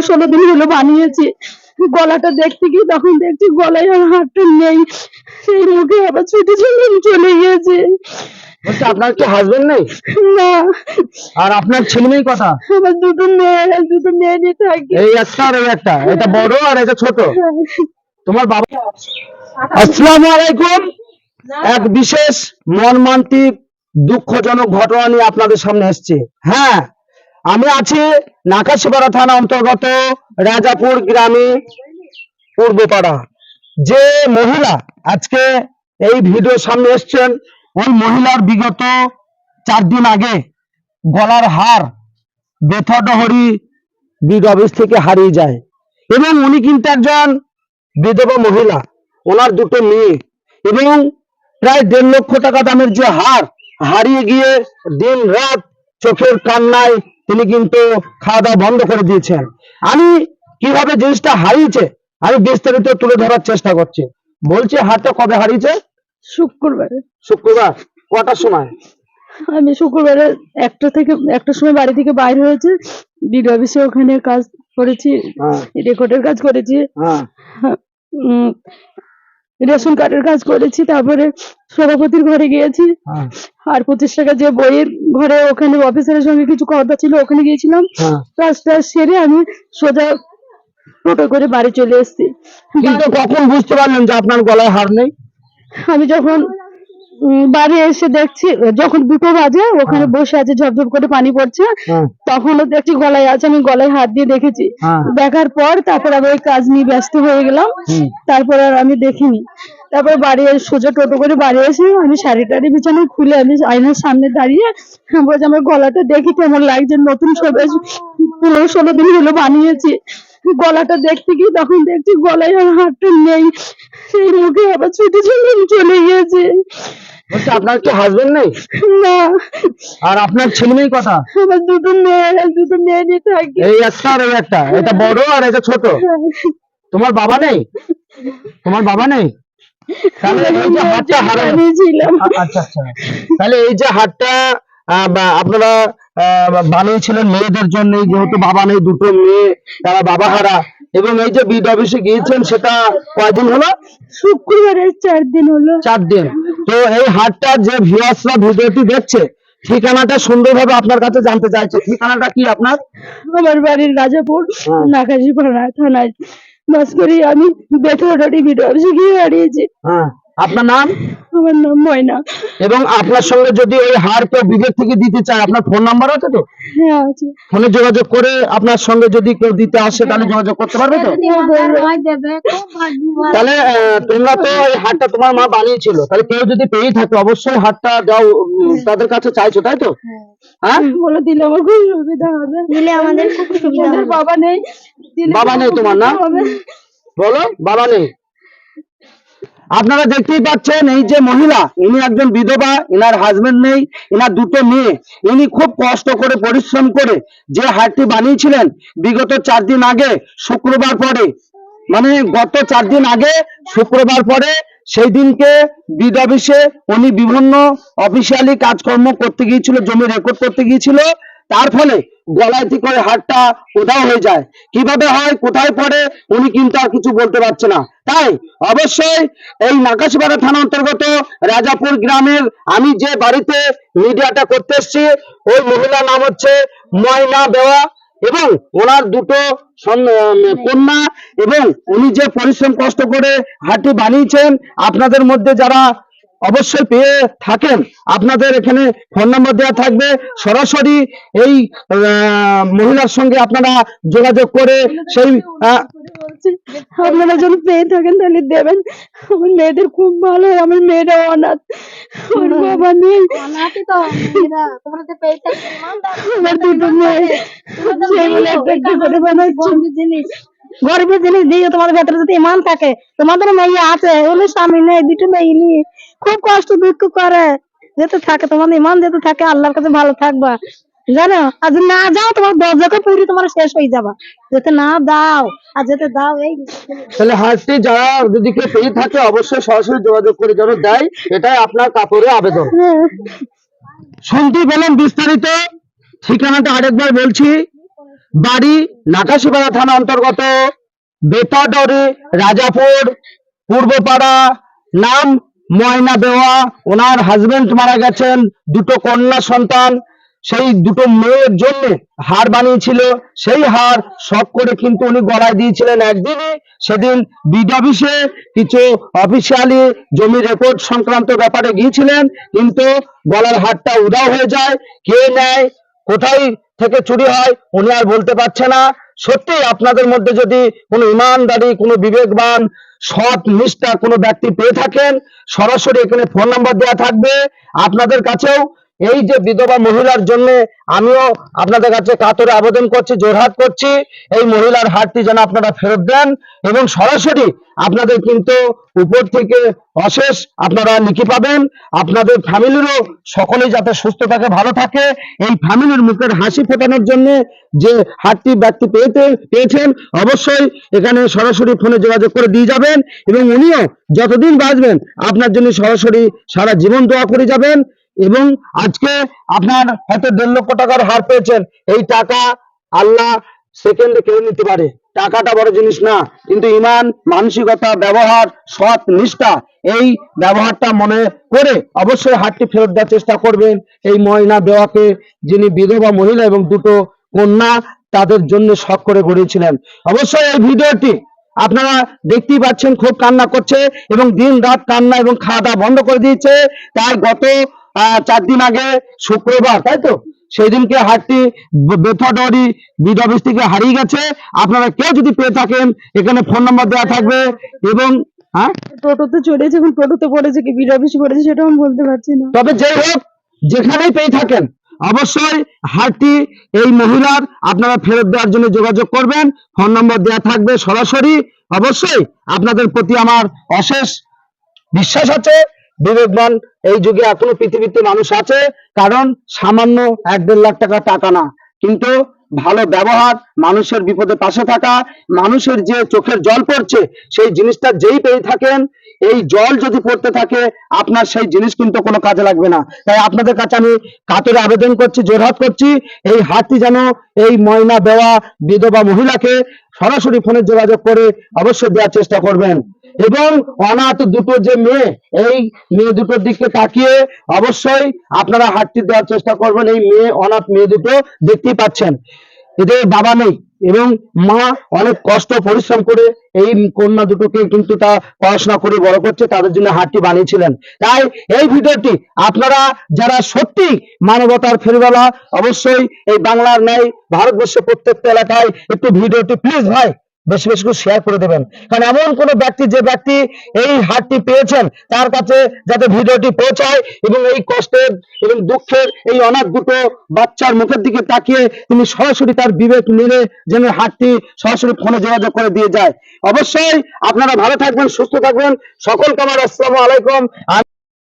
পনেরো ষোলো দিন হলো বানিয়েছি। গলাটা দেখতে গিয়ে তখন দেখছি গলায় আর হাতটা নেই। সেই মুখে আবার ছুটে চলে চলে গিয়েছে। বলছি আপনার কি হাজবেন্ড নেই? না। আর আপনার ছেলে মেয়ে কথা? আমার দুটো মেয়ে দুটো মেয়ে নিয়ে থাকি। এই একটা আর একটা। এটা বড় আর এটা ছোট। তোমার বাবা আসসালামু আলাইকুম এক বিশেষ মর্মান্তিক দুঃখজনক ঘটনা নিয়ে আপনাদের সামনে এসেছি। হ্যাঁ আমি আছি নাকাশিপাড়া থানা অন্তর্গত রাজাপুর গ্রামে পূর্বপাড়া। যে মহিলা আজকে এই ভিডিও সামনে এসছেন, ওই মহিলার বিগত চার দিন আগে গলার হার বেথডহরি বিড অফিস থেকে হারিয়ে যায় এবং উনি কিন্তু একজন বিধবা মহিলা, ওনার দুটো মেয়ে এবং প্রায় দেড় লক্ষ টাকা দামের যে হার হারিয়ে গিয়ে দিন রাত চোখের কান্নায় তিনি কিন্তু খাওয়া দাওয়া বন্ধ করে দিয়েছেন। আমি কীভাবে জিনিসটা হারিয়েছে আমি বিস্তারিত তুলে ধরার চেষ্টা করছি। বলছি হারটা কবে হারিয়েছে? শুক্রবারে। শুক্রবার কটার সময়? আমি শুক্রবারে একটা থেকে একটা সময় বাড়ি থেকে বাইরে হয়েছে বিড অফিসে ওখানে কাজ করেছি হ্যাঁ। রেকর্ডের কাজ করেছি। হ্যাঁ। রেশন কার্ডের কাজ করেছি তারপরে সভাপতির ঘরে গিয়েছি। হ্যাঁ। আর পঁচিশ টাকা যে বইয়ের ঘরে ওখানে অফিসারের সঙ্গে কিছু কথা ছিল ওখানে গিয়েছিলাম। কাজ টাজ সেরে আমি সোজা টোটো করে বাড়ি চলে এসেছি। কিন্তু কখন বুঝতে পারলেন যে আপনার গলায় হার নেই? আমি যখন বাড়ি এসে দেখছি যখন দুটো বাজে ওখানে হ্যাঁ। বসে আছে ঝপঝপ করে পানি পড়ছে। হ্যাঁ। তখনও দেখছি গলায় আছে আমি গলায় হাত দিয়ে দেখেছি। হ্যাঁ। দেখার পর তারপর আমি ওই কাজ নিয়ে ব্যস্ত হয়ে গেলাম। তারপর আর আমি দেখিনি। তারপর বাড়ি এসে সোজা টোটো করে বাড়ি এসে আমি শাড়ি টাড়ি বিছানায় খুলে আমি আয়নার সামনে দাঁড়িয়ে বলছি আমার গলাটা দেখি কেমন লাগছে নতুন সবে পনেরো ষোলো দিন হলো বানিয়েছি। গলাটা দেখতে গিয়ে তখন দেখছি গলায় আর হাতটা নেই। সেই মুখে আবার ছুটে চলে গিয়েছে। বলছি আপনার কি হাজবেন্ড নেই? না। আর আপনার ছেলে মেয়ে কথা? আমার দুটো মেয়ে দুটো মেয়ে নিয়ে থাকি। এই একটা আর একটা। এটা বড় আর এটা ছোট। তোমার বাবা নেই? তোমার বাবা নেই? তাহলে এই যে আ- আচ্ছা আচ্ছা। আপনারা আহ, বানিয়েছিলেন মেয়েদের জন্য যেহেতু বাবা নেই দুটো মেয়ে তারা বাবা হারা। এবং এই যে বিড অফিসে গিয়েছেন সেটা কয়দিন হলো? শুক্রবারের চার দিন হলো। চার দিন। তো এই হাটটা যে ভিউয়ার্সরা ভিডিওটি দেখছে ঠিকানাটা সুন্দরভাবে আপনার কাছে জানতে চাইছে। ঠিকানাটা কি আপনার? আমার বাড়ির রাজাপুর নাকাশিপাড়া নাকাশি থানায়। বাস করি আমি বেথরডি ভিডিও অফিসে গিয়ে দাঁড়িয়েছি হ্যাঁ। আপনার নাম? আমার নাম ময়না। এবং আপনার সঙ্গে যদি ওই হার কেউ বিদেশ থেকে দিতে চায় আপনার ফোন নাম্বার আছে তো? হ্যাঁ আছে। ফোনে যোগাযোগ করে আপনার সঙ্গে যদি কেউ দিতে আসে তাহলে যোগাযোগ করতে পারবে তো? তাহলে তোমরা তো এই হারটা তোমার মা বানিয়েছিল। তাহলে কেউ যদি পেয়ে থাকে অবশ্যই হারটা দাও তাদের কাছে চাইছো তাই তো? হ্যাঁ। বলে দিলে আমার খুব সুবিধা হবে। দিলে আমাদের খুব সুবিধা হবে। বাবা নেই। বাবা নেই তোমার না? বলো বাবা নেই? আপনারা দেখতেই পাচ্ছেন এই যে মহিলা, ইনি একজন বিধবা এনার হাজবেন্ড নেই এনার দুটো মেয়ে। ইনি খুব কষ্ট করে, পরিশ্রম করে যে হাটটি বানিয়েছিলেন, বিগত চার দিন আগে, শুক্রবার পরে। মানে গত চার দিন আগে, শুক্রবার পরে, সেই দিনকে বিড অফিসে উনি বিভিন্ন অফিসিয়ালি কাজকর্ম করতে গিয়েছিল, জমি রেকর্ড করতে গিয়েছিল। তার ফলে গলায় থেকে ওই হাটটা উধাও হয়ে যায়। কীভাবে হয়, কোথায় পড়ে, উনি কিন্তু আর কিছু বলতে পারছে না। তাই অবশ্যই এই নাকাশপাড়া থানা অন্তর্গত রাজাপুর গ্রামের আমি যে বাড়িতে মিডিয়াটা করতে এসেছি, ওই মহিলার নাম হচ্ছে ময়না দেওয়া এবং ওনার দুটো কন্যা এবং উনি যে পরিশ্রম কষ্ট করে হাটটি বানিয়েছেন, আপনাদের মধ্যে যারা অবশ্যই পেয়ে থাকেন। আপনাদের এখানে ফোন নাম্বার দেওয়া থাকবে। সরাসরি এই আহ, মহিলার সঙ্গে আপনারা যোগাযোগ করে সেই আপনারা যদি পেয়ে থাকেন তাহলে দেবেন। আমার মেয়েদের খুব ভালো হয় আমার মেয়েরা অনাথ। ওর বাবা নেই। আমার দুটো মেয়ে। সেগুলো একটা একটা করে বানাচ্ছি। গরিবের জিনিস দিয়ে তোমাদের ভেতরে যদি ইমান থাকে তোমাদের মেয়ে আছে হলে স্বামী নেই দুটো মেয়ে নিয়ে খুব কষ্ট দুঃখ করে। যেতে থাকে তোমাদের ইমান যেতে থাকে আল্লাহর কাছে ভালো থাকবা। জানো? যদি না যাও তোমার দরজাকে পুরি তোমার শেষ হয়ে যাবা। যেতে না দাও আর যেতে দাও এই তাহলে হাটটি যারা যদি কেউ পেয়ে থাকে অবশ্যই সরাসরি যোগাযোগ করে যেন দেয় এটাই আপনার কাপড়ে আবেদন। শুনতে পেলেন বিস্তারিত ঠিকানাটা আরেকবার বলছি। বাড়ি নাকাশিপাড়া থানা অন্তর্গত বেতাডরি, রাজাপুর, পূর্বপাড়া, নাম ময়না দেওয়া। ওনার হাজবেন্ড মারা গেছেন, দুটো কন্যা সন্তান। সেই দুটো মেয়ের জন্য হার বানিয়েছিল। সেই হার শখ করে কিন্তু উনি গলায় দিয়েছিলেন একদিনই। সেদিন বিড অফিসে কিছু অফিসিয়ালি জমি রেকর্ড সংক্রান্ত ব্যাপারে গিয়েছিলেন। কিন্তু গলার হারটা উদাও হয়ে যায়। কে নেয়, কোথায় থেকে চুরি হয়, উনি আর বলতে পারছে না। সত্যি আপনাদের মধ্যে যদি কোনো ইমানদারি, কোনো বিবেকবান, সৎ, নিষ্ঠা কোনো ব্যক্তি পেয়ে থাকেন, সরাসরি এখানে ফোন নাম্বার দেওয়া থাকবে। আপনাদের কাছেও এই যে বিধবা মহিলার জন্য আমিও আপনাদের কাছে কাতরে আবেদন করছি, জোরহাট করছি। এই মহিলার হারটি যেন আপনারা ফেরত দেন এবং সরাসরি আপনাদের কিন্তু উপর থেকে অশেষ আপনারা লিখে পাবেন। আপনাদের ফ্যামিলিরও সকলেই যাতে সুস্থ থাকে, ভালো থাকে। এই ফ্যামিলির মুখের হাসি ফোটানোর জন্য যে হারটি ব্যক্তি পেয়েতে, পেয়েছেন, অবশ্যই এখানে সরাসরি ফোনে যোগাযোগ করে দিয়ে যাবেন এবং উনিও যতদিন বাঁচবেন, আপনার জন্য সরাসরি সারা জীবন দোয়া করে যাবেন। এবং আজকে আপনার হয়তো দেড় লক্ষ টাকার হার পেয়েছেন। এই টাকা আল্লাহ সেকেন্ডে কেড়ে নিতে পারে। টাকাটা বড় জিনিস না, কিন্তু ইমান, মানসিকতা, ব্যবহার, সৎ নিষ্ঠা, এই ব্যবহারটা মনে করে অবশ্যই হারটি ফেরত দেওয়ার চেষ্টা করবেন। এই ময়না বেওয়াকে যিনি বিধবা মহিলা এবং দুটো কন্যা, তাদের জন্য শখ করে গড়িয়েছিলেন। অবশ্যই এই ভিডিওটি আপনারা দেখতেই পাচ্ছেন, খুব কান্না করছে এবং দিন রাত কান্না এবং খাওয়া দাওয়া বন্ধ করে দিয়েছে। তার গত চার দিন আগে শুক্রবার তাই তো? সেই দিনকে হাটটি বেথাডরি বিড অফিস থেকে হারিয়ে গেছে। আপনারা কেউ যদি পেয়ে থাকেন এখানে ফোন নাম্বার দেওয়া থাকবে এবং হ্যাঁ? টোটোতে চড়েছে এখন টোটোতে পড়েছে কি বিড অফিসে পড়েছে সেটাও আমি বলতে পারছি না। তবে যেই হোক যেখানেই পেয়ে থাকেন অবশ্যই হারটি এই মহিলার আপনারা ফেরত দেওয়ার জন্য যোগাযোগ করবেন। ফোন নম্বর দেওয়া থাকবে সরাসরি। অবশ্যই আপনাদের প্রতি আমার অশেষ বিশ্বাস আছে। বিবেকবান এই যুগে এখনও পৃথিবীতে মানুষ আছে, কারণ সামান্য এক দেড় লাখ টাকা টাকা না। কিন্তু ভালো ব্যবহার, মানুষের বিপদে পাশে থাকা, মানুষের যে চোখের জল পড়ছে, সেই জিনিসটা যেই পেয়ে থাকেন, এই জল যদি পড়তে থাকে, আপনার সেই জিনিস কিন্তু কোনো কাজে লাগবে না। তাই আপনাদের কাছে আমি কাতরে আবেদন করছি, জোরহাট করছি, এই হাতটি যেন এই ময়না দেওয়া বিধবা মহিলাকে সরাসরি ফোনে যোগাযোগ করে অবশ্যই দেওয়ার চেষ্টা করবেন। এবং অনাথ দুটো যে মেয়ে, এই মেয়ে দুটোর দিকে তাকিয়ে অবশ্যই আপনারা হাতটি দেওয়ার চেষ্টা করবেন। এই মেয়ে, অনাথ মেয়ে দুটো দেখতেই পাচ্ছেন। এদের বাবা নেই এবং মা অনেক কষ্ট, পরিশ্রম করে এই কন্যা দুটোকে কিন্তু তা পড়াশোনা করে বড় করছে, তাদের জন্য হাটটি বানিয়েছিলেন। তাই এই ভিডিওটি আপনারা যারা সত্যি মানবতার ফেরিওয়ালা, অবশ্যই এই বাংলার ন্যায়, ভারতবর্ষের প্রত্যেকটা এলাকায় একটু ভিডিওটি প্লিজ ভাই বেশি বেশি করে শেয়ার করে দেবেন। কারণ এমন কোন ব্যক্তি, যে ব্যক্তি এই হারটি পেয়েছেন, তার কাছে যাতে ভিডিওটি পৌঁছায় এবং এই কষ্টের এবং দুঃখের এই অনাথ দুটো বাচ্চার মুখের দিকে তাকিয়ে তিনি সরাসরি তার বিবেক মেরে যেন হারটি সরাসরি ফোনে যোগাযোগ করে দিয়ে যায়। অবশ্যই আপনারা ভালো থাকবেন, সুস্থ থাকবেন। সকলকে আমার আসসালামু আলাইকুম।